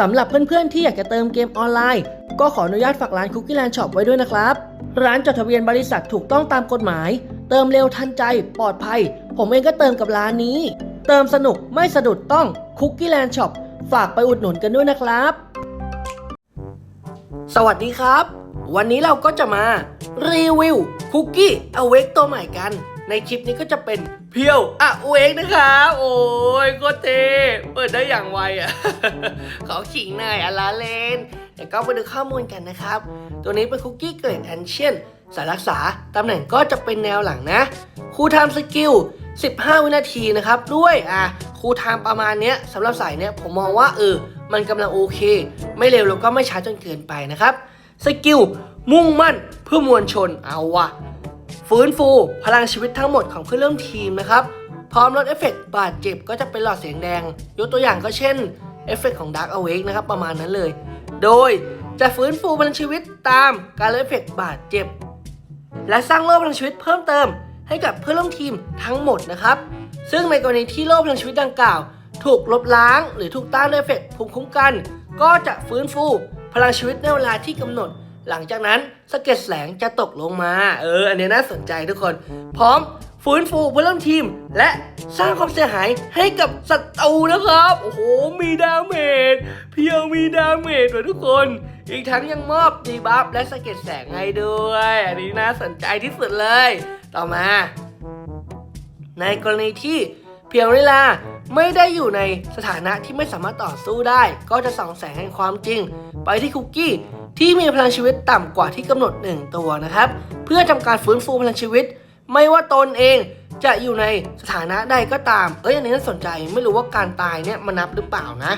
สำหรับเพื่อนๆที่อยากจะเติมเกมออนไลน์ ก็ขออนุญาตฝากร้าน Cookie Land Shop ไว้ด้วยนะครับ ร้านจดทะเบียนบริษัทถูกต้องตามกฎหมาย เติมเร็วทันใจ ปลอดภัย ผมเองก็เติมกับร้านนี้ เติมสนุกไม่สะดุดต้อง Cookie Land Shop ฝากไปอุดหนุนกันด้วยนะครับ สวัสดีครับ วันนี้เราก็จะมารีวิวคุกกี้อเวกตัวใหม่กัน ในคลิปนี้ก็จะเป็นเพียวอเวกนะครับโอ้ยก็เทเปิดได้อย่างไวอะขอขิงหน่อยอะลาเลนเดี๋ยวก็ไปดูข้อมูลกันนะครับ ตัวนี้เป็นคุกกี้เกรดแอนเชียนสายรักษาตำแหน่งก็จะเป็นแนวหลังนะครูทม์สกิล 15 วินาทีนะครับ ด้วยอะครูทม์ประมาณเนี้ยสำหรับสายเนี้ยผมมองว่าเออมันกำลังโอเค ไม่เร็วแล้วก็ไม่ช้าจนเกินไปนะครับสกิลมุ่งมั่นเพื่อมวลชนเอาวะ ฟื้นฟูพลังชีวิตทั้งหมดของเพื่อนร่วมทีมนะครับ พร้อมลดเอฟเฟกต์บาดเจ็บก็จะเป็นหลอดเสียงแดง ยกตัวอย่างก็เช่นเอฟเฟกต์ของ Dark Awake นะครับ ประมาณนั้นเลย โดยจะฟื้นฟูพลังชีวิตตามการลดเอฟเฟกต์บาดเจ็บ และสร้างโล่พลังชีวิตเพิ่มเติม ให้กับเพื่อนร่วมทีมทั้งหมดนะครับ ซึ่งในกรณีที่โล่พลังชีวิตดังกล่าว ถูกลบล้าง หรือถูกต้านด้วยเอฟเฟกต์ภูมิคุ้มกัน ก็จะฟื้นฟูพลังชีวิตในเวลาที่กำหนด หลังจากนั้นสะเก็ดแสงจะตกลงมา เออ อันนี้น่าสนใจทุกคน พร้อมฟื้นฟูเพื่อนร่วมทีม และสร้างความเสียหายให้กับศัตรูนะครับ โอ้โห มีดาเมจ เพียงมีดาเมจด้วยทุกคน อีกทั้งยังมอบดีบัฟและสะเก็ดแสงให้ด้วย อันนี้น่าสนใจที่สุดเลย ต่อมา ในกรณีที่เพียงเวลาไม่ได้อยู่ในสถานะที่ไม่สามารถต่อสู้ได้ ก็จะส่องแสงแห่งความจริง ไปที่คุกกี้ ที่มีพลังชีวิตต่ำกว่าที่กำหนด 1 ตัวนะครับ เพื่อทำการฟื้นฟูพลังชีวิต ไม่ว่าตนเองจะอยู่ในสถานะใดก็ตาม เอ้ยอันนี้น่าสนใจไม่รู้ว่าการตายเนี่ยมันนับหรือเปล่านะ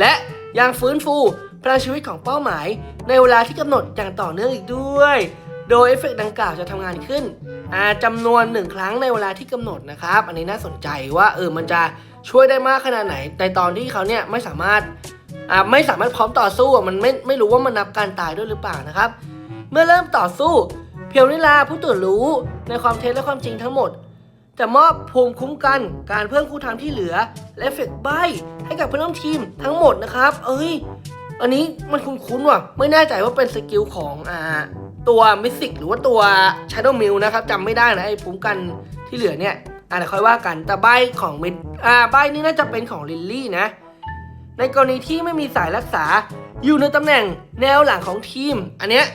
และยังฟื้นฟูพลังชีวิตของเป้าหมาย ในเวลาที่กำหนดอย่างต่อเนื่องอีกด้วย โดยเอฟเฟกต์ดังกล่าวจะทำงานขึ้นอ่าจำนวนหนึ่งครั้งในเวลาที่กำหนดนะครับ อันนี้น่าสนใจว่าเออมันจะช่วยได้มากขนาดไหนในตอนที่เขาเนี่ยไม่สามารถ อ่าไม่สามารถพร้อมต่อสู้มันไม่ไม่รู้ว่ามันนับการตายด้วยหรือเปล่านะครับ เมื่อเริ่มต่อสู้ เพียวนิลาผู้ตื่นรู้ในความเท็จและความจริงทั้งหมด จะมอบภูมิคุ้มกันการเพิ่มคู่ทางที่เหลือ และเฟกใบให้กับเพื่อนร่วมทีมทั้งหมดนะครับ เอ้ย อันนี้มันคุ้นๆว่ะ ไม่แน่ใจว่าเป็นสกิลของอ่าตัวมิสิกหรือว่าตัว Shadow m i l นะครับจำไม่ได้นะไอ้ภูมิกันที่เหลือเนี่ยอ่าเดี๋ยวค่อยว่ากันแต่ใบของมิดอ่าใบนี้น่าจะเป็นของลิลลี่นะ ในกรณีที่ไม่มีสายรักษา อยู่ในตำแหน่งแนวหลังของทีม อันเนี้ย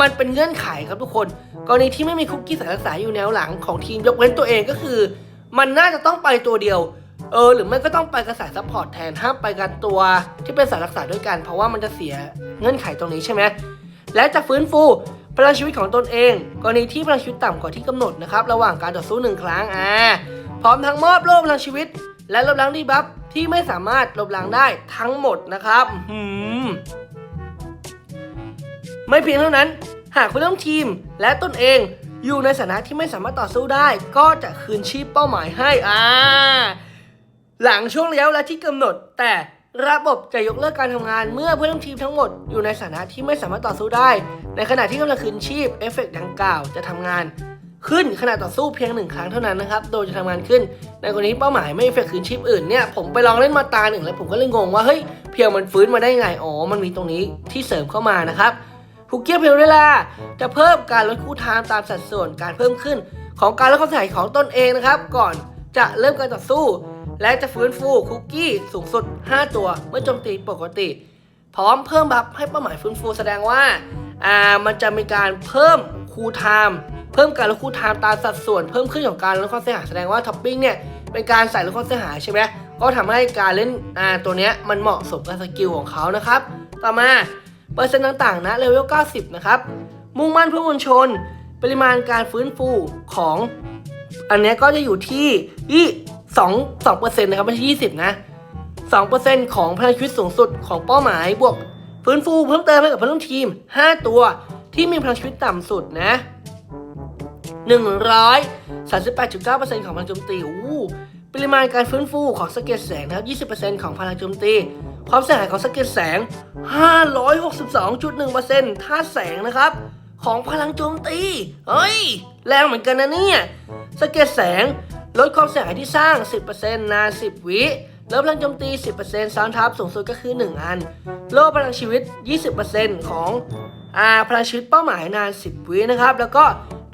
มันเป็นเงื่อนไขครับทุกคน กรณีที่ไม่มีคุกกี้สายรักษาอยู่แนวหลังของทีมยกเว้นตัวเองก็คือ มันน่าจะต้องไปตัวเดียวเออหรือไม่ก็ต้องไปกับสายซัพพอร์ตแทนห้ามไปกับตัวที่เป็นสายรักษาด้วยกัน เพราะว่ามันจะเสียเงื่อนไขตรงนี้ใช่ไหมและจะฟื้นฟูพลังชีวิตของตนเอง กรณีที่พลังชีวิตต่ำกว่าที่กำหนดนะครับระหว่างการต่อสู้หนึ่งครั้งอ่าพร้อมทั้งมอบโล่พลังชีวิต และลบล้างดีบัฟที่ไม่สามารถลบล้างได้ทั้งหมดนะครับอื้อหือไม่เพียงเท่านั้น หากผู้ร่วมทีมและตนเองอยู่ในสถานะที่ไม่สามารถต่อสู้ได้ ก็จะคืนชีพเป้าหมายให้อ่าหลังช่วงระยะเวลาที่กำหนด แต่ระบบจะยกเลิกการทำงานเมื่อเพื่อนร่วมทีมทั้งหมดอยู่ในสถานะที่ไม่สามารถต่อสู้ได้ ในขณะที่กำลังคืนชีพเอฟเฟกต์ดังกล่าวจะทำงาน ขึ้นขณะต่อสู้เพียงหนึ่งครั้งเท่านั้นนะครับ โดยจะทำงานขึ้น ในกรณีเป้าหมายไม่เฟกคืนชีพอื่นเนี่ย ผมไปลองเล่นมาตาหนึ่งแล้วผมก็เลยงงว่า เฮ้ย เพียงมันฟื้นมาได้ไง อ๋อ มันมีตรงนี้ที่เสริมเข้ามานะครับผูกเกียร์เพียงเวลา จะเพิ่มการลดคู่ไทม์ตามสัดส่วนการเพิ่มขึ้น ของการลดความเสียหายของตนเองนะครับ ก่อนจะเริ่มการต่อสู้ และจะฟื้นฟูคุกกี้สูงสุด 5 ตัวเมื่อโจมตีปกติ พร้อมเพิ่มบัฟให้เป้าหมายฟื้นฟูแสดงว่าอ่ามันจะมีการเพิ่มคูลไทม์ เพิ่มการลดคูลไทม์ตามสัดส่วนเพิ่มขึ้นของการลดความเสียหายแสดงว่าท็อปปิ้งเนี่ยเป็นการใส่ลดความเสียหายใช่ไหมก็ทำให้การเล่นอ่าตัวเนี้ยมันเหมาะสมกับสกิลของเขานะครับ ต่อมาเปอร์เซ็นต์ต่างๆนะเลเวล 90 นะครับ มุ่งมั่นเพื่อมวลชน ปริมาณการฟื้นฟูของ อันเนี้ยก็จะอยู่ที่ที่สองสองเปอร์เซ็นต์นะครับไม่ใช่ยี่สิบนะสองเปอร์เซ็นต์ของพลังชีวิตสูงสุดของเป้าหมายบวกฟื้นฟูเพิ่มเติมให้กับเพื่อนร่วมทีม 5 ตัวที่มีพลังชีวิตต่ำสุดนะ หนึ่งร้อยสามสิบแปดจุดเก้าเปอร์เซ็นต์ของพลังโจมตีอู้ปริมาณการฟื้นฟูของสะเก็ดแสงนะครับยี่สิบเปอร์เซ็นต์ของพลังโจมตีความเสียหายของสะเก็ดแสง 562.1%ท่าตุแสงนะครับ ของพลังโจมตี เฮ้ย แรงเหมือนกันนะเนี่ยสะเก็ดแสงลดความเสียหายที่สร้าง 10%นาน 10 วิลดพลังโจมตี 10%ซ้อนทับสูงสุดก็คือ 1 อันโล่พลังชีวิต 20%ของอ่าพลังชีวิตเป้าหมายนาน 10 วินะครับ แล้วก็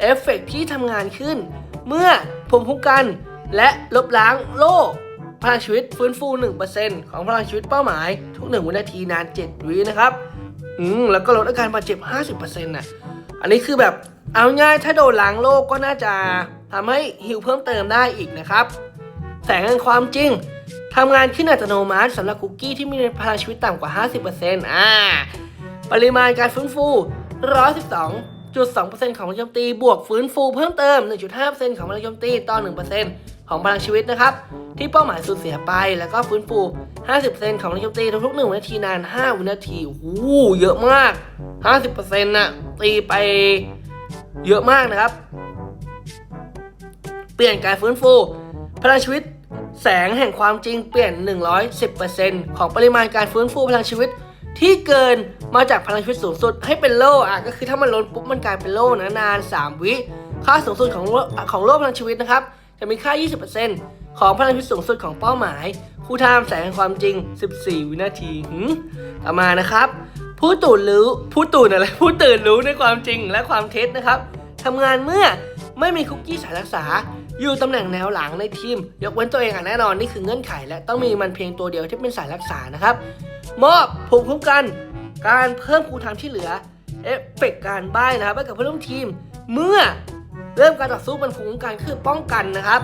เอฟเฟกต์ที่ทำงานขึ้น เมื่อภูมิคุ้มกัน และลบล้างโล่พลังชีวิตฟื้นฟู 1%ของพลังชีวิตเป้าหมาย ทุก1วินาทีนาน 7 วินะครับ อืม แล้วก็ลดอาการบาดเจ็บ 50%น่ะ อันนี้คือแบบเอาง่ายถ้าโดนล้างโลกก็น่าจะทำให้ฮิวเพิ่มเติมได้อีกนะครับ แสงแห่งความจริงทำงานขึ้นอัตโนมัติสำหรับคุกกี้ที่มีพลังชีวิตต่ำกว่า 50%อ่า ปริมาณการฟื้นฟู 112 112.2%ของพลังโจมตีบวกฟื้นฟูเพิ่มเติม 1.5%ของพลังโจมตีต่อ 1%ของพลังชีวิตนะครับ ที่เป้าหมายสูญเสียไปแล้วก็ฟื้นฟู 50%ของพลังโจมตีทุกๆ1วินาทีนาน 5 วินาทีโอ้โหเยอะมาก 50%น่ะตีไปเยอะมากนะครับ เปลี่ยนการฟื้นฟู พลังชีวิต แสงแห่งความจริงเปลี่ยน 110%ของปริมาณการฟื้นฟูพลังชีวิต ที่เกินมาจากพลังชีวิตสูงสุดให้เป็นโล่อะก็คือถ้ามันล้นปุ๊บมันกลายเป็นโล่นะนาน 3 วิค่าสูงสุดของโล่ของโล่พลังชีวิตนะครับ จะมีค่า 20%ของพลังชีวิตสูงสุดของเป้าหมาย คู่ทามแสงความจริง 14 วินาทีหืมต่อมานะครับ ผู้ตื่นรู้ผู้ตื่นอะไรผู้ตื่นรู้ในความจริงและความเท็จนะครับทำงานเมื่อไม่มีคุกกี้สายรักษา อยู่ตำแหน่งแนวหลังในทีม ยกเว้นตัวเองอะแน่นอนนี่คือเงื่อนไข และต้องมีมันเพียงตัวเดียวที่เป็นสายรักษานะครับ มอบภูมิคุ้มกัน การเพิ่มคูณทามที่เหลือเอฟเฟกต์การบ้นะครับให้กับเพื่อนร่วมทีม เมื่อเริ่มการต่อสู้บนภูมิคุ้มกันคือป้องกันนะครับ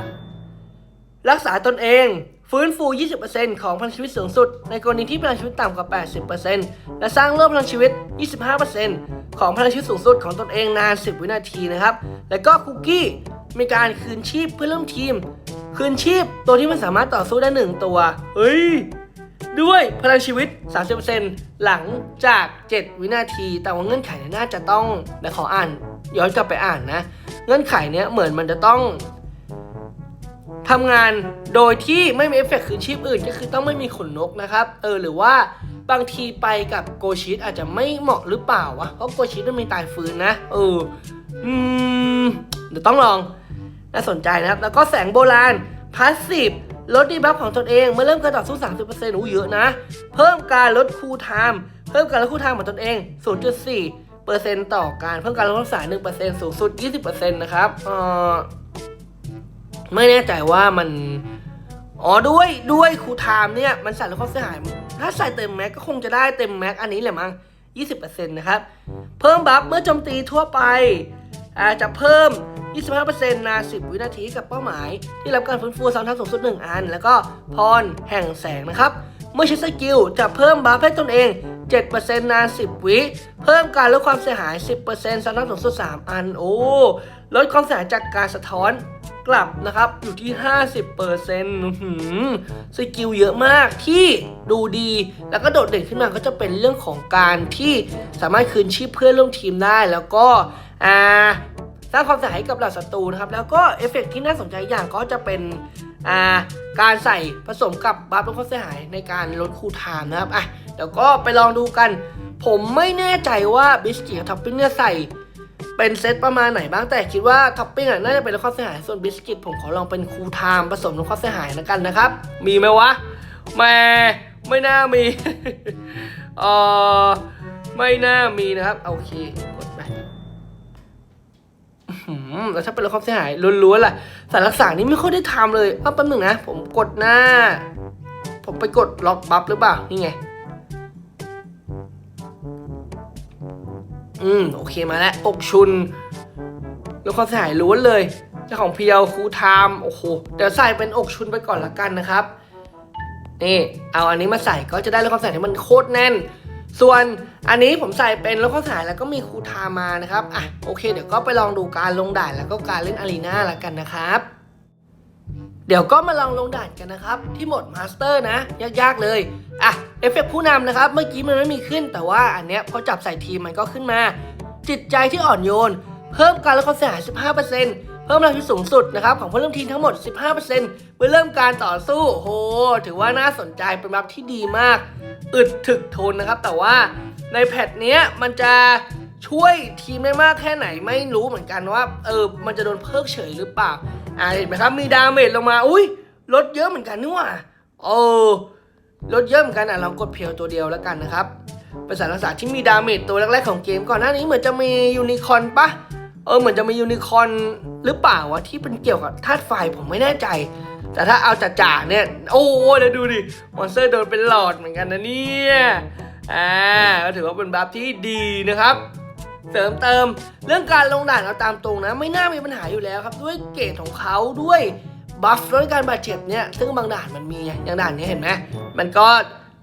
รักษาตนเองฟื้นฟู 20%ของพลังชีวิตสูงสุด ในกรณีที่พลังชีวิตต่ำกว่า 80%และสร้างเรื่องพลังชีวิต 25%ของพลังชีวิตสูงสุดของตนเองนาน 10 วินาทีนะครับ แล้วก็คุกกี้ มีการคืนชีพเพื่อนร่วมทีม คืนชีพตัวที่มันสามารถต่อสู้ได้1ตัว เฮ้ย ด้วยพลังชีวิต 30%หลังจาก 7 วินาที แต่ว่าเงื่อนไขเนี่ยน่าจะต้องเดี๋ยวขออ่าน ย้อนกลับไปอ่านนะ เงื่อนไขเนี้ยเหมือนมันจะต้องทำงานโดยที่ไม่มีเอฟเฟกต์คืนชีพอื่นก็คือต้องไม่มีขนนกนะครับ เออหรือว่าบางทีไปกับโกชิตอาจจะไม่เหมาะหรือเปล่าวะเพราะโกชิตมันมีตายฟื้นนะ เออ อืม เดี๋ยวต้องลอง น่าสนใจนะครับ แล้วก็แสงโบราณพาสซีฟลดดีบัฟของตนเองเมื่อเริ่มการต่อสู้ 30%อู้เยอะนะ เพิ่มการลดคูลไทม์เพิ่มการลดคูลไทม์ของตนเอง 0.4เปอร์เซ็นต์ต่อการเพิ่มการลดรักษา1%สูงสุด 20%นะครับเอ่อไม่แน่ใจว่ามันอ๋อด้วยด้วยครูไทม์เนี่ยมันใส่แล้วความเสียหาย ถ้าใส่เต็มแม็กก็คงจะได้เต็มแม็กอันนี้แหละมั้ง20%นะครับ เพิ่มบัฟเมื่อโจมตีทั่วไป อาจจะเพิ่ม 25%นาน10 วินาทีกับเป้าหมาย ที่รับการฟื้นฟูซ้ำทับสูงสุด 1 อัน แล้วก็พรแห่งแสงนะครับ เมื่อใช้สกิลจะเพิ่มบัฟให้ตนเอง 7%นาน10 วิ เพิ่มการลดความเสียหาย 10%ซ้ำทับสูงสุด 3 อัน โอ้ ลดความเสียหายจากการสะท้อนกลับนะครับ อยู่ที่ 50%สกิลเยอะมากที่ดูดี แล้วก็โดดเด่นขึ้นมาก็จะเป็นเรื่องของการที่สามารถคืนชีพเพื่อนร่วมทีมได้แล้วก็ อ่าสร้างความเสียหายกับเหล่าศัตรูนะครับ แล้วก็เอฟเฟกต์ที่น่าสนใจอย่างก็จะเป็นอ่าการใส่ผสมกับบัฟลดความเสียหายในการลดคูลไทม์นะครับอะเดี๋ยวก็ไปลองดูกัน ผมไม่แน่ใจว่าบิสกิกับท็อปปิ้งเนี่ยใส่เป็นเซตประมาณไหนบ้างแต่คิดว่าท็อปปิ้งอะน่าจะเป็นลดความเสียหายส่วนบิสกิตผมขอลองเป็นคูลไทม์ผสมลดความเสียหายแล้วกันนะครับ มีไหมวะแม่ไม่น่ามีเออไม่น่ามีนะครับโอเค แล้วถ้าเป็นลดความเสียหายล้วนๆล่ะสารรักษานี่ไม่ค่อยได้ทำเลยเอาแป๊บหนึ่งนะ ผมกดหน้า ผมไปกดล็อกบัฟหรือเปล่า นี่ไง อืม โอเคมาแล้ว อกชุนล้วความเสียหายล้วนเลยเจ้าของเพียวคูไทม์โอ้โห เดี๋ยวใส่เป็นอกชุนไปก่อนละกันนะครับ นี่ เอาอันนี้มาใส่ก็จะได้ลดความเสียหายที่มันโคตรแน่น ส่วนอันนี้ผมใส่เป็นลดควาสายแล้วก็มีครูทม์มานะครับอะโอเค เดี๋ยวก็ไปลองดูการลงด่านแล้วก็การเล่นอารีนาละกันนะครับเดี๋ยวก็มาลองลงด่านกันนะครับ ที่หมดมาสเตอร์นะ ยากๆเลย อะ เอฟเฟกต์ผู้นำนะครับ เมื่อกี้มันไม่มีขึ้นแต่ว่าอันเนี้ยพอจับใส่ทีมมันก็ขึ้นมา จิตใจที่อ่อนโยน เพิ่มการลดความเสียหาย 15%เพิ่มพลังชีวิตสูงสุดนะครับของผู้เล่นทีมทั้งหมด 15%เมื่อเริ่มการต่อสู้โห ถือว่าน่าสนใจเป็นบัฟที่ดีมาก อึดถึกทนนะครับ แต่ว่าในแพทเนี้ยมันจะช่วยทีมได้มากแค่ไหนไม่รู้เหมือนกันว่าเออมันจะโดนเพิกเฉยหรือเปล่าอ่าเห็นไหมครับมีดาเมจลงมาอุ้ยลดเยอะเหมือนกันนี่ว่าโอ้ลดเยอะเหมือนกันอะลองกดเพียวตัวเดียวแล้วกันนะครับเป็นสารศาสตร์ที่มีดาเมจตัวแรกๆของเกมก่อนหน้านี้เหมือนจะมียูนิคอร์นปะ เออเหมือนจะมียูนิคอนหรือเปล่าวะที่เป็นเกี่ยวกับธาตุไฟผมไม่แน่ใจ แต่ถ้าเอาจ่าๆเนี่ย โอ้ยแล้วดูดิมอนสเตอร์โดนเป็นหลอดเหมือนกันนะเนี่ยอ่าก็ถือว่าเป็นบัฟที่ดีนะครับ เสริมเติมเรื่องการลงด่านเอาตามตรงนะ ไม่น่ามีปัญหาอยู่แล้วครับ ด้วยเกรดของเขาด้วยบัฟลดการบาดเจ็บเนี่ยซึ่งบางด่านมันมีอย่างด่านนี้เห็นไหมมันก็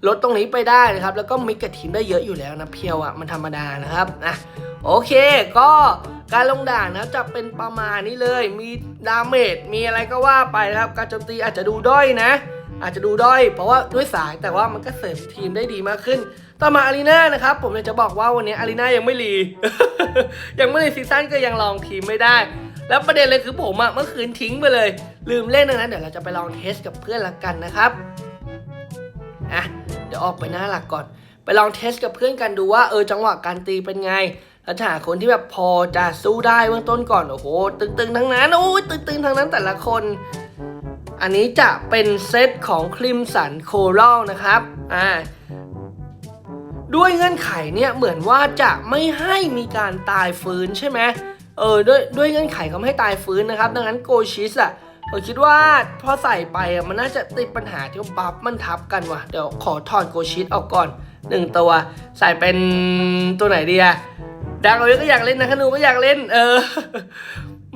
ลดตรงนี้ไปได้นะครับ แล้วก็มิกกับทีมได้เยอะอยู่แล้วนะเพียวอะมันธรรมดานะครับนะโอเค ก็การลงด่านนะจะเป็นประมาณนี้เลย มีดาเมจมีอะไรก็ว่าไปนะครับ การโจมตีอาจจะดูด้อยนะ อาจจะดูด้อย เพราะว่าด้วยสายแต่ว่ามันก็เสริมทีมได้ดีมากขึ้น ต่อมาอารีนานะครับ ผมอยากจะบอกว่าวันนี้อารีนายังไม่รี ยังไม่รีซีซั่นก็ยังลองทีมไม่ได้ แล้วประเด็นเลยคือผมอะเมื่อคืนทิ้งไปเลย ลืมเล่นนั้นเดี๋ยวเราจะไปลองเทสกับเพื่อนละกันนะครับอะ เดี๋ยวออกไปหน้าหลักก่อน ไปลองเทสกับเพื่อนกันดูว่าเออจังหวะการตีเป็นไง แล้วถ้าหาคนที่แบบพอจะสู้ได้เบื้องต้นก่อน โอ้โห ตึงๆ ทั้งนั้น โอ้ยตึงๆ ทั้งนั้นแต่ละคน อันนี้จะเป็นเซตของคลิมสันโคร a ลนะครับ อ่าด้วยเงื่อนไขเนี่ยเหมือนว่าจะไม่ให้มีการตายฟื้นใช่ไหมเออด้วยด้วยเงื่อนไขเขาไม่ให้ตายฟื้นนะครับ ดังนั้นโกชิสอะ ผมคิดว่าพอใส่ไปอะมันน่าจะติดปัญหาที่บัฟมันทับกันว่ะ เดี๋ยวขอถอดโกชิสออกก่อนหนึ่งตัว ใส่เป็นตัวไหนดีอะดักเอาไว้ก็อยากเล่นนะขนูก็อยากเล่น เออ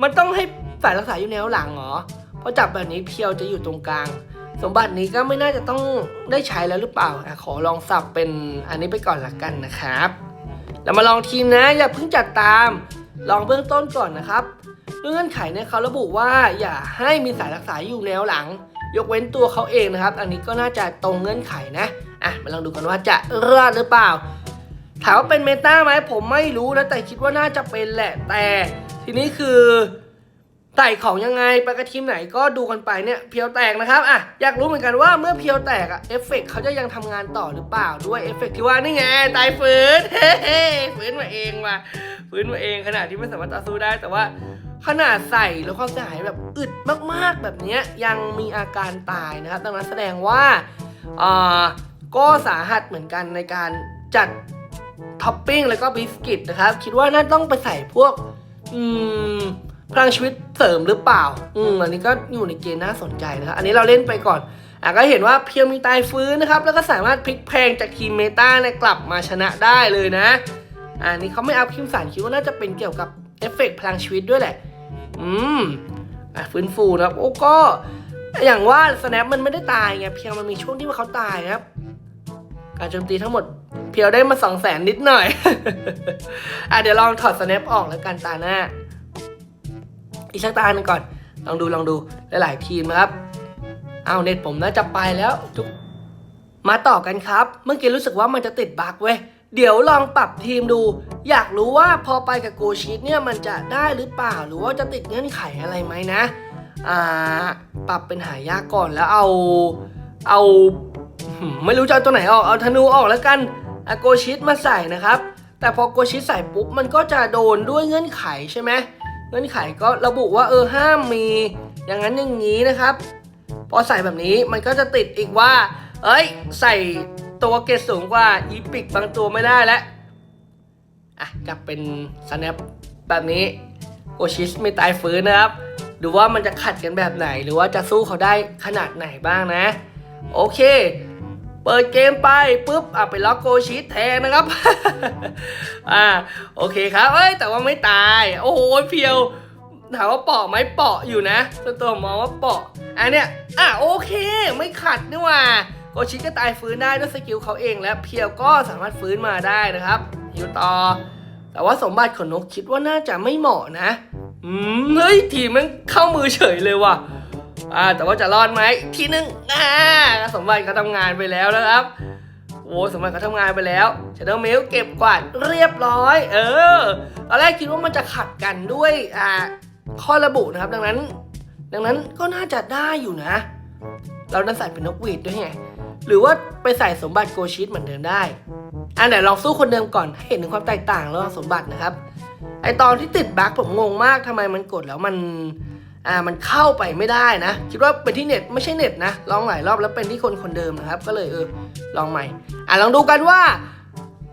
มันต้องให้สายรักษาอยู่แนวหลังเหรอเพราะจับแบบนี้เพียวจะอยู่ตรงกลาง สมบัตินี้ก็ไม่น่าจะต้องได้ใช้แล้วหรือเปล่าอขอลองสับเป็นอันนี้ไปก่อนละกันนะครับ แล้วมาลองทีมนะ อย่าเพิ่งจัดตาม ลองเบื้องต้นก่อนนะครับ เงื่อนไขเนี่ยเขาระบุว่าอย่าให้มีสายรักษาอยู่แนวหลัง ยกเว้นตัวเขาเองนะครับ อันนี้ก็น่าจะตรงเงื่อนไขนะอะมาลองดูกันว่าจะรอดหรือเปล่า ถามว่าเป็นเมตาไหมผมไม่รู้นะแต่คิดว่าน่าจะเป็นแหละแต่ ทีนี้คือใส่ของยังไงไปกับทีมไหนก็ดูกันไปเนี่ยเพียวแตกนะครับอะอยากรู้เหมือนกันว่าเมื่อเพียวแตกอะเอฟเฟกต์เขาจะยังทำงานต่อหรือเปล่าด้วยเอฟเฟกต์ที่ว่านี่ไงตายฟื้นเฮ้ฟื้นมาเองว่ะฟื้นมาเองขนาดที่ไม่สามารถต่อสู้ได้แต่ว่า ขนาดใส่แล้วความเสียหายแบบอึดมากๆแบบนี้ยังมีอาการตายนะครับดังนั้นแสดงว่าก็สาหัสเหมือนกันในการจัดท็อปปิ้งแล้วก็บิสกิตนะครับ คิดว่าน่าต้องไปใส่พวกอืมพลังชีวิตเสริมหรือเปล่า อืมอันนี้ก็อยู่ในเกณฑ์น่าสนใจนะครับ อันนี้เราเล่นไปก่อนอะก็เห็นว่าเพียวมีตายฟื้นนะครับ แล้วก็สามารถพลิกแพลงจากทีมเมตาเนี่ยกลับมาชนะได้เลยนะอ่านี่เขาไม่อัพคิมสันคิดว่าน่าจะเป็นเกี่ยวกับเอฟเฟกต์พลังชีวิตด้วยแหละ อืมอะฟื้นฟูนะครับ โอ้ก็ อย่างว่าสแนปมันไม่ได้ตายไงเพียงมันมีช่วงที่ว่าเขาตายนะครับ การโจมตีทั้งหมด เพียวได้มาสองแสนนิดหน่อย อะเดี๋ยวลองถอดสแนปออกแล้วกันตาหน้า อีกสักตาหนึ่งก่อน ลองดูลองดูหลายๆทีมนะครับเอาเน็ตผมน่าจะไปแล้วทุกมาต่อกันครับ เมื่อกี้รู้สึกว่ามันจะติดบั๊กเว้ย เดี๋ยวลองปรับทีมดู อยากรู้ว่าพอไปกับโกชิตเนี่ยมันจะได้หรือเปล่าหรือว่าจะติดเงื่อนไขอะไรไหมนะ อ่า ปรับเป็นหายากก่อนแล้วเอา เอา ไม่รู้จะเอาตัวไหนออก เอาธนูออกแล้วกันอาโกชิตมาใส่นะครับ แต่พอโกชิตใส่ปุ๊บมันก็จะโดนด้วยเงื่อนไขใช่ไหมเงื่อนไขก็ระบุว่าเออห้ามมี อย่างนั้นอย่างนี้นะครับ พอใส่แบบนี้มันก็จะติดอีกว่า เอ้ย ใส่ ตัวเกรดสูงกว่าอีพิกบางตัวไม่ได้แล้วอะกลับเป็นสแนปแบบนี้โกชิสไม่ตายฟื้นนะครับ ดูว่ามันจะขัดกันแบบไหน หรือว่าจะสู้เขาได้ขนาดไหนบ้างนะ โอเค เปิดเกมไปปุ๊บอะไปล็อกโกชิตแทนนะครับ อ่าโอเคครับเอ้ยแต่ว่าไม่ตาย โอ้โหเพียวถามว่าเปาะไหมเปาะอยู่นะส่วนตัวมองว่าเปาะอันเนี้ยอะโอเค ไม่ขัดนี่หว่า โกชิก็ตายฟื้นได้ด้วยสกิลเขาเอง และเพียวก็สามารถฟื้นมาได้นะครับอยู่ต่อ แต่ว่าสมบัติของนกคิดว่าน่าจะไม่เหมาะนะ อืมเฮ้ยทีมันเข้ามือเฉยเลยว่ะอ่าแต่ว่าจะรอดไหมทีหนึ่งอ่าสมบัติเขาทำงานไปแล้วนะครับโอ้สมบัติเขาทำงานไปแล้วชาโดว์เมลเก็บกวาดเรียบร้อย เออตอนแรกคิดว่ามันจะขัดกันด้วยอ่าข้อระบุนะครับ ดังนั้น ดังนั้นก็น่าจะได้อยู่นะ เราดันใส่เป็นนกหวีดด้วยไง หรือว่าไปใส่สมบัติโกชิตเหมือนเดิมได้อะเดี๋ยวลองสู้คนเดิมก่อนให้เห็นถึงความแตกต่างระหว่างสมบัตินะครับ ไอตอนที่ติดบั๊กผมงงมากทำไมมันกดแล้วมันอ่ามันเข้าไปไม่ได้นะ คิดว่าเป็นที่เน็ตไม่ใช่เน็ตนะลองหลายรอบแล้วเป็นที่คนคนเดิมนะครับ ก็เลยเออลองใหม่ อะลองดูกันว่า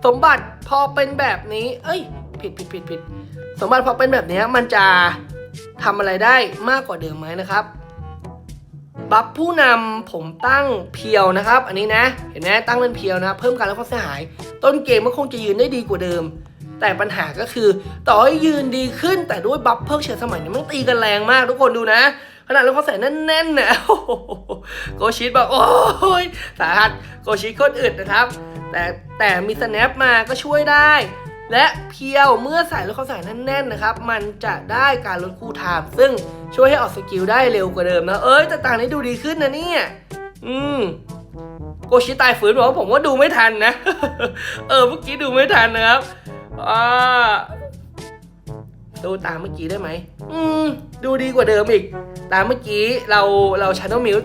สมบัติพอเป็นแบบนี้ เอ้ย ผิดผิดผิดผิดสมบัติพอเป็นแบบนี้มันจะทำอะไรได้มากกว่าเดิมไหมนะครับ บัฟผู้นำผมตั้งเพียวนะครับ อันนี้นะ เห็นไหมตั้งเป็นเพียวนะ เพิ่มการลดความเสียหาย ต้นเกมก็คงจะยืนได้ดีกว่าเดิม แต่ปัญหาก็คือ ต่อให้ยืนดีขึ้นแต่ด้วยบัฟเพิกเฉยสมัยนี้มันตีกันแรงมากทุกคนดูนะขนาดลดความเสียหายแน่นๆนะโอ้โหโกชิตบอกโอ้ยสาหัสโกชิตโคตรอึดนะครับ แต่แต่มีสแนปมาก็ช่วยได้ และเพียวเมื่อใส่แล้วเขาใส่แน่นๆนะครับ มันจะได้การลดคู่ไทม์ซึ่งช่วยให้ออกสกิลได้เร็วกว่าเดิมนะ เอ้ยแต่ต่างนี้ดูดีขึ้นนะเนี่ย อืมโกชิตายฝืนบอกว่าผมว่าดูไม่ทันนะ เออเมื่อกี้ดูไม่ทันนะครับอ่าดูตามเมื่อกี้ได้ไหม อืม ดูดีกว่าเดิมอีก ตามเมื่อกี้เราเราชาร์โนมิว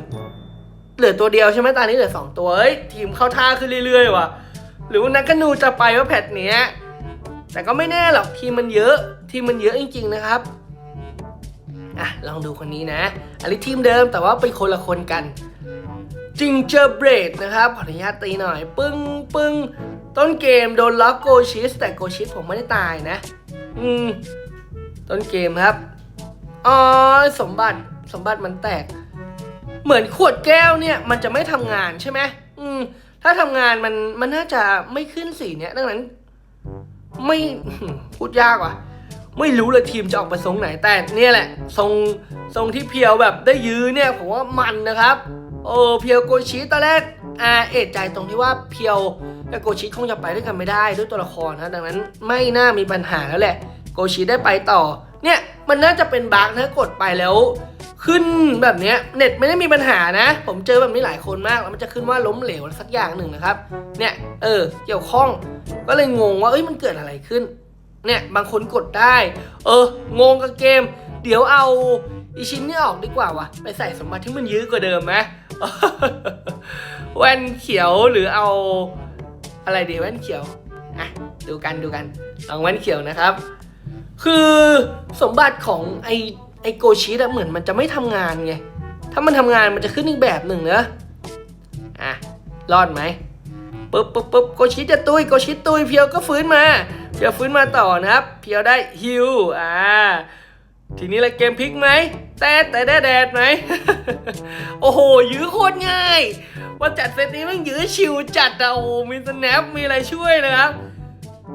เหลือตัวเดียวใช่ไหมตอนนี้เหลือสองตัว เอ้ย ทีมเข้าท่าขึ้นเรื่อยๆว่ะ หรือว่านักกนูจะไปว่าแพทเนี้ย แต่ก็ไม่แน่หรอกทีมมันเยอะ ทีมมันเยอะจริง ๆ นะครับอะลองดูคนนี้นะ อันนี้ทีมเดิมแต่ว่าเป็นคนละคนกันจิงเจอร์เบรดนะครับขออนุญาตตีหน่อย ปึ้งปึ้งต้นเกมโดนล็อกโกชิส แต่โกชิสผมไม่ได้ตายนะ อืม ต้นเกมครับอ๋อสมบัติสมบัติมันแตก เหมือนขวดแก้วเนี่ย มันจะไม่ทำงานใช่ไหมอืม ถ้าทำงานมันมันน่าจะไม่ขึ้นสีเนี่ยดังนั้น ไม่พูดยากว่ะ ไม่รู้เลยทีมจะออกไปทรงไหนแต่เนี่ยแหละ ทรงทรงที่เพียวแบบได้ยื้อเนี่ยผมว่ามันนะครับโอ้เพียวโกชิตอนแรกอาเอะใจตรงที่ว่าเพียวกับโกชิคงจะไปด้วยกันไม่ได้ด้วยตัวละครนะดังนั้นไม่น่ามีปัญหาแล้วแหละ โกชิได้ไปต่อ เนี่ยมันน่าจะเป็นบั๊กนะกดไปแล้ว ขึ้นแบบเนี้ยเน็ตไม่ได้มีปัญหานะ ผมเจอแบบนี้หลายคนมากแล้วมันจะขึ้นว่าล้มเหลวสักอย่างหนึ่งนะครับ เนี่ยเออเกี่ยวข้องก็เลยงงว่าเอ้ยมันเกิดอะไรขึ้น เนี่ยบางคนกดได้ เอองงกับเกม เดี๋ยวเอาอีชิ้นนี้ออกดีกว่าวะไปใส่สมบัติที่มันยื้อกว่าเดิมไหมแว่นเขียวหรือเอาอะไรดีแว่นเขียวอะดูกันดูกันลองแว่นเขียวนะครับ คือสมบัติของไอไอโกชิอะเหมือนมันจะไม่ทำงานไง ถ้ามันทำงานมันจะขึ้นอีกแบบหนึ่งเนอะอะ รอดไหมปุ๊บปุ๊บปุ๊บโกชิจะตุยโกชิตุยเพียวก็ฟื้นมา เพียวฟื้นมาต่อนะครับ เพียวได้ฮิวอ่า ทีนี้ละเกมพลิกไหม แต่แต่แดดแดดไหม โอ้โห ยื้อโคตรง่าย ว่าจัดเซตนี้มันยื้อชิวจัดอะโอ้มีสแนปมีอะไรช่วยนะครับ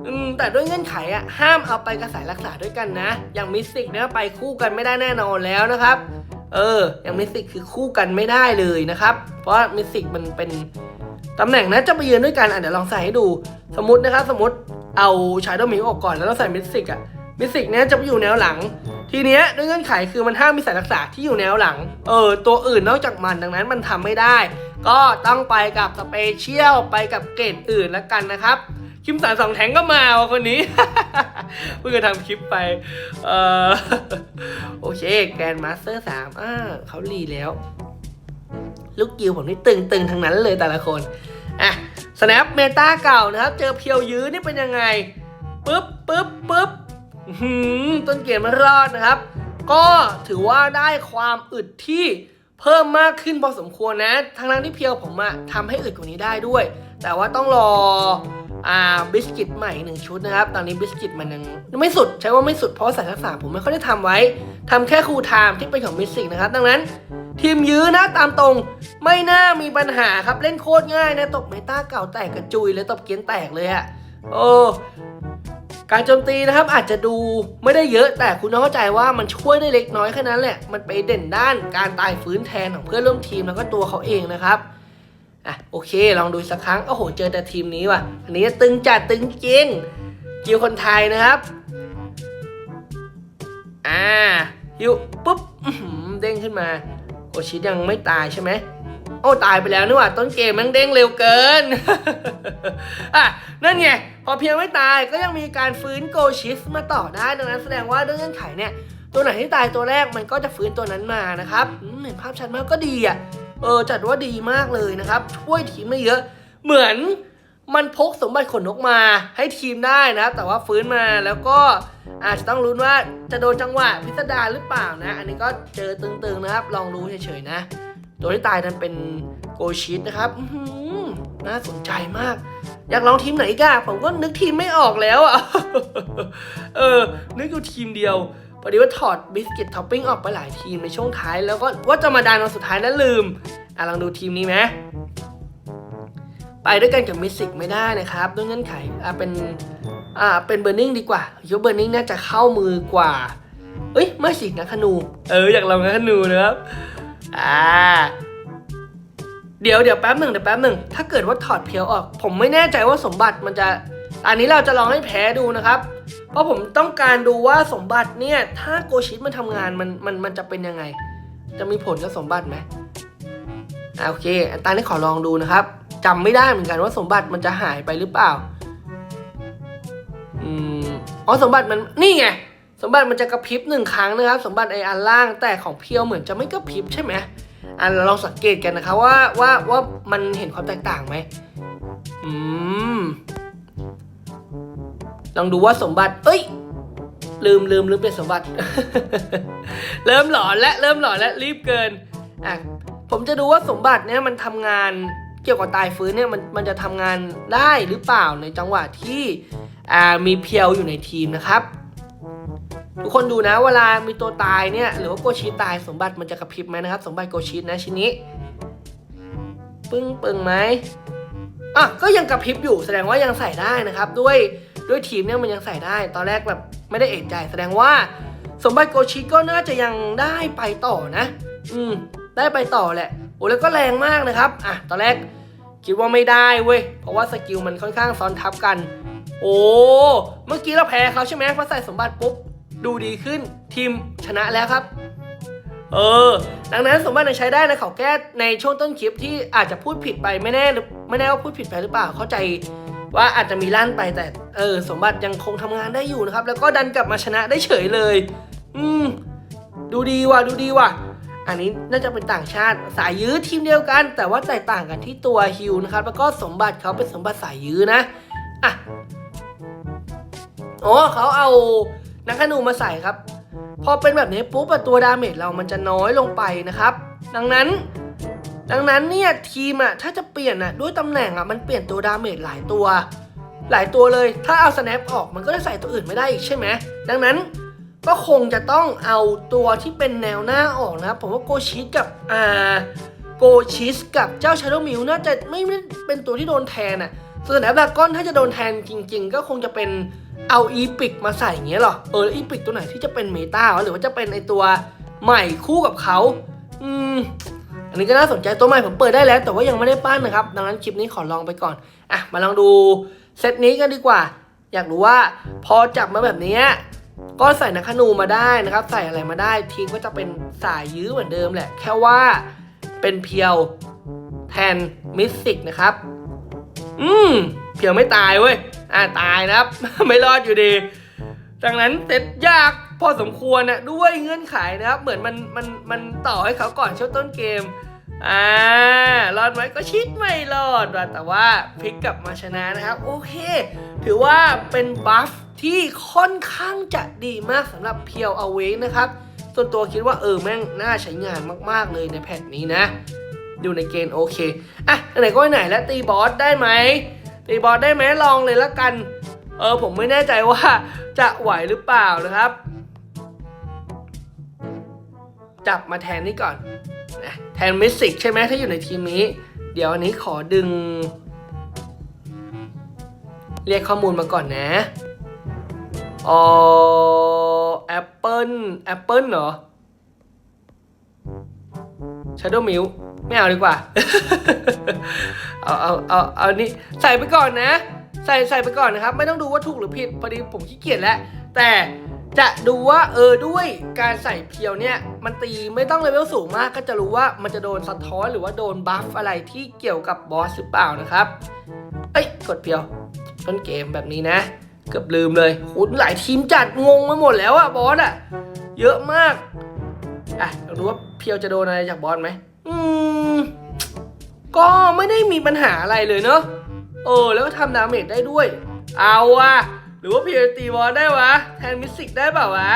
อืมแต่ด้วยเงื่อนไขอะห้ามเอาไปกระสายรักษาด้วยกันนะ อย่างมิสติกเนี่ยไปคู่กันไม่ได้แน่นอนแล้วนะครับ เออ อย่างมิสติกคือคู่กันไม่ได้เลยนะครับ เพราะมิสติกมันเป็นตำแหน่งนะจะไปยืนด้วยกันอะเดี๋ยวลองใส่ให้ดู สมมตินะครับ สมมติเอาชายดอมิออกก่อนแล้วเราใส่มิสติกอะมิสติกเนี่ยจะไปอยู่แนวหลัง ทีเนี้ยด้วยเงื่อนไขคือมันห้ามมีสายรักษาที่อยู่แนวหลัง เออ ตัวอื่นนอกจากมันดังนั้นมันทำไม่ได้ ก็ต้องไปกับสเปเชียลไปกับเกรดอื่นแล้วกันนะครับ คิมสันสองแทงก็มาวคนนี้ เพิ่งจะทำคลิปไป เออโอเคแกรนมาสเตอร์สามอ่าเขารีแล้ว ลูกกิวผมนี่ตึงๆทั้งนั้นเลยแต่ละคน อะ snap เมตาเก่านะครับ เจอเพียวยื้อนี่เป็นยังไงปึ๊บปึ๊บปึ๊บหือต้นเกมมันรอดนะครับ ก็ถือว่าได้ความอึดที่เพิ่มมากขึ้นพอสมควรนะทั้งนั้นที่เพียวผมอะทำให้อึดกว่านี้ได้ด้วย แต่ว่าต้องรอ อ่าบิสกิตใหม่หนึ่งชุดนะครับ ตอนนี้บิสกิตมันยังไม่สุดใช้ว่าไม่สุดเพราะสายทักษะผมไม่ค่อยได้ทำไว้ทำแค่คูลไทม์ที่เป็นของบิสกิตนะครับ ดังนั้นทีมยื้อนะตามตรงไม่น่ามีปัญหาครับเล่นโคตรง่ายนะตบเมตาเก่าแตกกระจุยเลยตบเกียนแตกเลยอะโอ้การโจมตีนะครับอาจจะดูไม่ได้เยอะแต่คุณต้องเข้าใจว่ามันช่วยได้เล็กน้อยแค่นั้นแหละ มันไปเด่นด้านการตายฟื้นแทนของเพื่อนร่วมทีมแล้วก็ตัวเขาเองนะครับ อะโอเค ลองดูสักครั้ง โอ้โห เจอแต่ทีมนี้ว่ะ อันนี้ตึงจัดตึงจริงกิวคนไทยนะครับ อ่าฮิวปุ๊บเด้งขึ้นมาโกชิยังไม่ตายใช่ไหมโอ้ตายไปแล้วนี่หว่าต้นเกมมันเด้งเร็วเกิน อะ นั่นไง พอเพียงไม่ตายก็ยังมีการฟื้นโกชิสมาต่อได้ดังนั้นแสดงว่าด้วยเงื่อนไขเนี่ย ตัวไหนที่ตายตัวแรกมันก็จะฟื้นตัวนั้นมานะครับเห็นภาพชัดมากก็ดีอะ เออจัดว่าดีมากเลยนะครับ ช่วยทีมไม่เยอะ เหมือนมันพกสมบัติขนนกมาให้ทีมได้นะครับ แต่ว่าฟื้นมาแล้วก็อาจจะต้องลุ้นว่าจะโดนจังหวะพิสดารหรือเปล่านะ อันนี้ก็เจอตึงๆนะครับ ลองรู้เฉยๆนะ ตัวที่ตายนั้นเป็นโกชิตนะครับน่าสนใจมาก อยากลองทีมไหนกะผมก็นึกทีมไม่ออกแล้วอะเออ นึกอยู่ทีมเดียว พอดีว่าถอดบิสกิตท็อปปิ้งออกไปหลายทีมในช่วงท้าย แล้วก็ว่าจะมาดันวันสุดท้ายนั้นลืมอะลองดูทีมนี้ไหมไปด้วยกันกับมิสซิกไม่ได้นะครับด้วยเงื่อนไขอะเป็นอ่าเป็นเบอร์นิงดีกว่าคิดว่เบอร์นิงน่าจะเข้ามือกว่า เอ้ยไม่สินักขนู เอออยากลองนักขนูนะครับอ่าเดี๋ยวเดี๋ยวแป๊บหนึ่งเดี๋ยวแป๊บหนึ่งถ้าเกิดว่าถอดเพียวออก ผมไม่แน่ใจว่าสมบัติมันจะ อันนี้เราจะลองให้แพ้ดูนะครับ เพราะผมต้องการดูว่าสมบัติเนี่ย ถ้าโกชิตมันทำงานมันมันมันจะเป็นยังไง จะมีผลกับสมบัติไหมอ่าโอเคอันตานี้ขอลองดูนะครับจำไม่ได้เหมือนกันว่าสมบัติมันจะหายไปหรือเปล่าอืมอ๋อสมบัติมันนี่ไงสมบัติมันจะกระพริบหนึ่งครั้งนะครับ สมบัติไออันล่างแต่ของเพียวเหมือนจะไม่กระพริบใช่ไหมอันเราลองสังเกตกันนะครับว่าว่าว่ามันเห็นความแตกต่างไหมอืม ลองดูว่าสมบัติ เอ้ย ลืมลืมลืมเป็นสมบัติ เริ่มหลอนและเริ่มหลอนและรีบเกินอะผมจะดูว่าสมบัติเนี่ยมันทำงานเกี่ยวกับตายฟื้นเนี่ยมันมันจะทำงานได้หรือเปล่าในจังหวะที่อ่ามีเพียวอยู่ในทีมนะครับ ทุกคนดูนะเวลามีตัวตายเนี่ยหรือว่าโกชิตายสมบัติมันจะกระพริบไหมนะครับ สมบัติโกชินะชิ้นนี้ปึ้งปึ้งไหมอะก็ยังกระพริบอยู่แสดงว่ายังใส่ได้นะครับ ด้วย ด้วยทีมเนี่ยมันยังใส่ได้ ตอนแรกแบบไม่ได้เอกใจ แสดงว่าสมบัติโกชิก็น่าจะยังได้ไปต่อนะ อืม ได้ไปต่อแหละ โอ้แล้วก็แรงมากนะครับ อะ ตอนแรกคิดว่าไม่ได้เว้ย เพราะว่าสกิลมันค่อนข้างซ้อนทับกัน โอ้ เมื่อกี้เราแพ้เขาใช่ไหมพอใส่สมบัติปุ๊บ ดูดีขึ้น ทีมชนะแล้วครับ เออ ดังนั้นสมบัติยังใช้ได้นะเขาแก้ในช่วงต้นคลิปที่อาจจะพูดผิดไปไม่แน่หรือไม่แน่ว่าพูดผิดไปหรือเปล่า เข้าใจ ว่าอาจจะมีลั่นไปแต่เออสมบัติยังคงทำงานได้อยู่นะครับ แล้วก็ดันกลับมาชนะได้เฉยเลย อืม ดูดีว่ะดูดีว่ะ อันนี้น่าจะเป็นต่างชาติสายยื้อทีมเดียวกัน แต่ว่าแตกต่างกันที่ตัวฮิวนะครับ แล้วก็สมบัติเขาเป็นสมบัติสายยื้อนะอะอ๋อเขาเอานักขนูมาใส่ครับ พอเป็นแบบนี้ปุ๊บตัวดาเมจเรามันจะน้อยลงไปนะครับ ดังนั้น ดังนั้นเนี่ยทีมอะถ้าจะเปลี่ยนอะด้วยตำแหน่งอะมันเปลี่ยนตัวดาเมจหลายตัว หลายตัวเลย ถ้าเอาสแนปออกมันก็จะใส่ตัวอื่นไม่ได้อีกใช่ไหมดังนั้นก็คงจะต้องเอาตัวที่เป็นแนวหน้าออกนะครับผมว่าโกชิสกับอ่าโกชิสกับเจ้าชาโดมิวน่าจะไม่ไม่เป็นตัวที่โดนแทนอะส่วนแอปดากอนถ้าจะโดนแทนจริง ๆ ก็คงจะเป็นเอาอีพิกมาใส่อย่างเงี้ยหรอเอออีพิกตัวไหนที่จะเป็นเมตาหรือว่าจะเป็นไอตัวใหม่คู่กับเขาอืม อันนี้ก็น่าสนใจตัวใหม่ผมเปิดได้แล้ว แต่ว่ายังไม่ได้ปั้นนะครับ ดังนั้นคลิปนี้ขอลองไปก่อน อะ มาลองดูเซตนี้กันดีกว่า อยากรู้ว่าพอจับมาแบบนี้ก็ใส่นักขนูมาได้นะครับ ใส่อะไรมาได้ทีมก็จะเป็นสายยื้อเหมือนเดิมแหละ แค่ว่าเป็นเพียวแทนมิสติกนะครับ อืมเพียวไม่ตายเว้ย อ่าตายนะครับ ไม่รอดอยู่ดี ดังนั้นเซตยาก พอสมควรนะด้วยเงื่อนไขนะครับ เหมือนมันมันมันต่อให้เขาก่อนช่วงต้นเกมอ่ารอดไหมก็ชิดไม่รอดแต่ว่าพลิกกลับมาชนะนะครับ โอเค ถือว่าเป็นบัฟที่ค่อนข้างจะดีมากสำหรับเพียวเอาเวนะครับ ส่วนตัวคิดว่าเออแม่งน่าใช้งานมาก ๆ เลยในแพทนี้นะ ดูในเกณฑ์โอเค อะไหนก็ไหนแล้วตีบอสได้ไหมตีบอสได้ไหมลองเลยละกัน เออผมไม่แน่ใจว่าจะไหวหรือเปล่านะครับ จับมาแทนนี่ก่อนนะแทนมิสซิกใช่ไหมถ้าอยู่ในทีมนี้ เดี๋ยวอันนี้ขอดึง เรียกข้อมูลมาก่อนนะอ๋อแอปเปิลแอปเปิลเหรอ Shadow m i l ไม่เอาดีกว่า เอาเอาเอาเอานี่ใส่ไปก่อนนะ ใส่ใส่ไปก่อนนะครับ ไม่ต้องดูว่าถูกหรือผิด พอดีผมขี้เกียจแล้ว แต่ จะดูว่าเออด้วยการใส่เพียวเนี่ยมันตีไม่ต้องเลเวลสูงมากก็จะรู้ว่ามันจะโดนสะท้อนหรือว่าโดนบัฟอะไรที่เกี่ยวกับบอสหรือเปล่านะครับ เอ้ยกดเพียว ต้นเกมแบบนี้นะ เกือบลืมเลยโหหลายทีมจัดงงไปหมดแล้วอะบอสอะเยอะมากอะเราดูว่าเพียวจะโดนอะไรจากบอสไหมอืมก็ไม่ได้มีปัญหาอะไรเลยเนอะเออแล้วก็ทำดาเมจได้ด้วย เอาวะ หรือว่าพียตีบอลได้วะ แทนมิสิกได้เปล่าวะ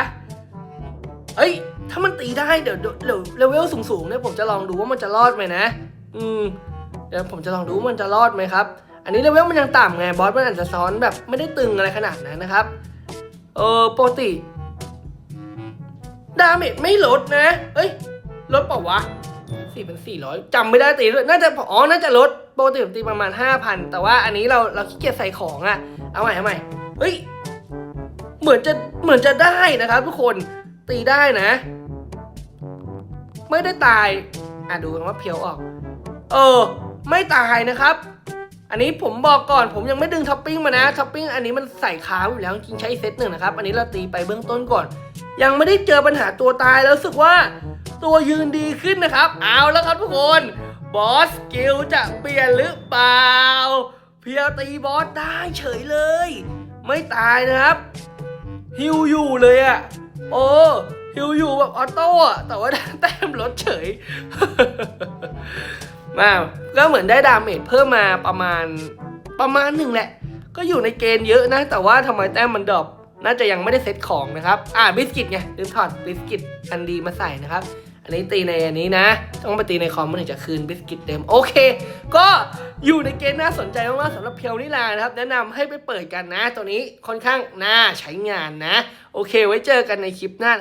เอ้ย ถ้ามันตีได้เดี๋ยวเดี๋ยวเดี๋ยวลเวลสูงๆเนี่ยผมจะลองดูว่ามันจะรอดไหมนะ อืม เดี๋ยวผมจะลองดูว่ามันจะรอดไหมครับ อันนี้เลเวลมันยังต่ำไงบอสมันอาจจะซ้อนแบบไม่ได้ตึงอะไรขนาดนั้นนะครับ เออปกติดาเมจไม่ลดนะ เอ้ย ลดเปล่าวะสี่เป็นสี่ร้อยจำไม่ได้ตีด้วย น่าจะ อ๋อ น่าจะลดปกติผมตีประมาณห้าพัน แต่ว่าอันนี้เรา เราขี้เกียจใส่ของอะเอาใหม่เอาใหม่ เฮ้ย เหมือนจะเหมือนจะได้นะครับ ทุกคนตีได้นะ ไม่ได้ตาย อะดูกันว่าเพียวออก เออ ไม่ตายนะครับ อันนี้ผมบอกก่อนผมยังไม่ดึงท็อปปิ้งมานะท็อปปิ้งอันนี้มันใส่ค้างอยู่แล้วจริงใช้เซตหนึ่งนะครับ อันนี้เราตีไปเบื้องต้นก่อน ยังไม่ได้เจอปัญหาตัวตายแล้วรู้สึกว่าตัวยืนดีขึ้นนะครับ เอาแล้วครับทุกคนบอสกิลจะเปลี่ยนหรือเปล่า เพียวตีบอสได้เฉยเลย ไม่ตายนะครับฮิวอยู่เลยอะโอ้ฮิวอยู่แบบออโต้อะแต่ว่าแต้มลดเฉยมาก็เหมือนได้ดาเมจเพิ่มมาประมาณประมาณหนึ่งแหละ ก็อยู่ในเกณฑ์เยอะนะ แต่ว่าทำไมแต้มมันดรอปน่าจะยังไม่ได้เซตของนะครับ อ่าบิสกิตไงลืมถอดบิสกิตอันดีมาใส่นะครับ อันนี้ตีในอันนี้นะ ต้องไปตีในคอมมันถึงจะคืนบิสกิตเต็ม โอเค ก็อยู่ในเกมน่าสนใจมากๆสำหรับเพียวนิลานะครับ แนะนำให้ไปเปิดกันนะ ตัวนี้ค่อนข้างน่าใช้งานนะ โอเค ไว้เจอกันในคลิปหน้า